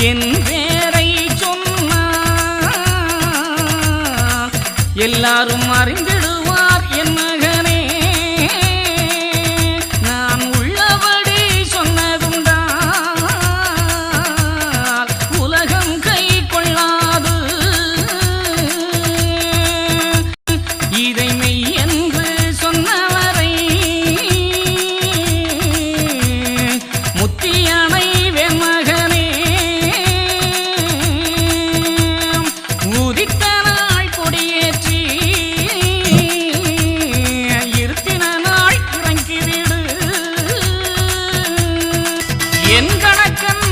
என் பேரை சொன்னால் எல்லாரும் அறிந்து கணக்கன்